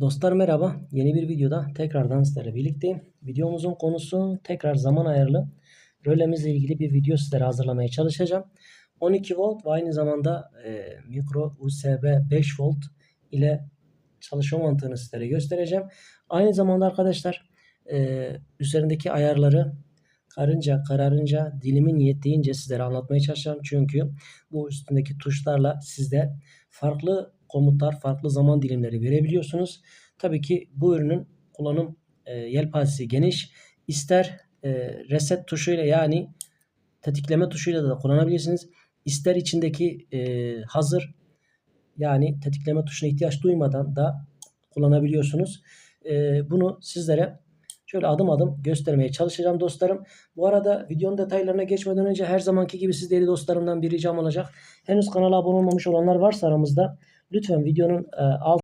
Dostlar merhaba. Yeni bir videoda tekrardan sizlerle birlikteyim. Videomuzun konusu tekrar zaman ayarlı rölemizle ilgili bir video sizlere hazırlamaya çalışacağım. 12 volt ve aynı zamanda e, mikro USB 5 volt ile çalışma mantığını sizlere göstereceğim. Aynı zamanda arkadaşlar e, üzerindeki ayarları karınca kararınca dilimin yettiğince sizlere anlatmaya çalışacağım. Çünkü bu üstündeki tuşlarla sizde farklı komutlar, farklı zaman dilimleri verebiliyorsunuz. Tabii ki bu ürünün kullanım e, yelpazesi geniş. İster e, reset tuşuyla yani tetikleme tuşuyla da kullanabilirsiniz. İster içindeki e, hazır yani tetikleme tuşuna ihtiyaç duymadan da kullanabiliyorsunuz. E, bunu sizlere şöyle adım adım göstermeye çalışacağım dostlarım. Bu arada videonun detaylarına geçmeden önce her zamanki gibi siz değerli dostlarımdan bir ricam olacak. Henüz kanala abone olmamış olanlar varsa aramızda lütfen videonun e, alt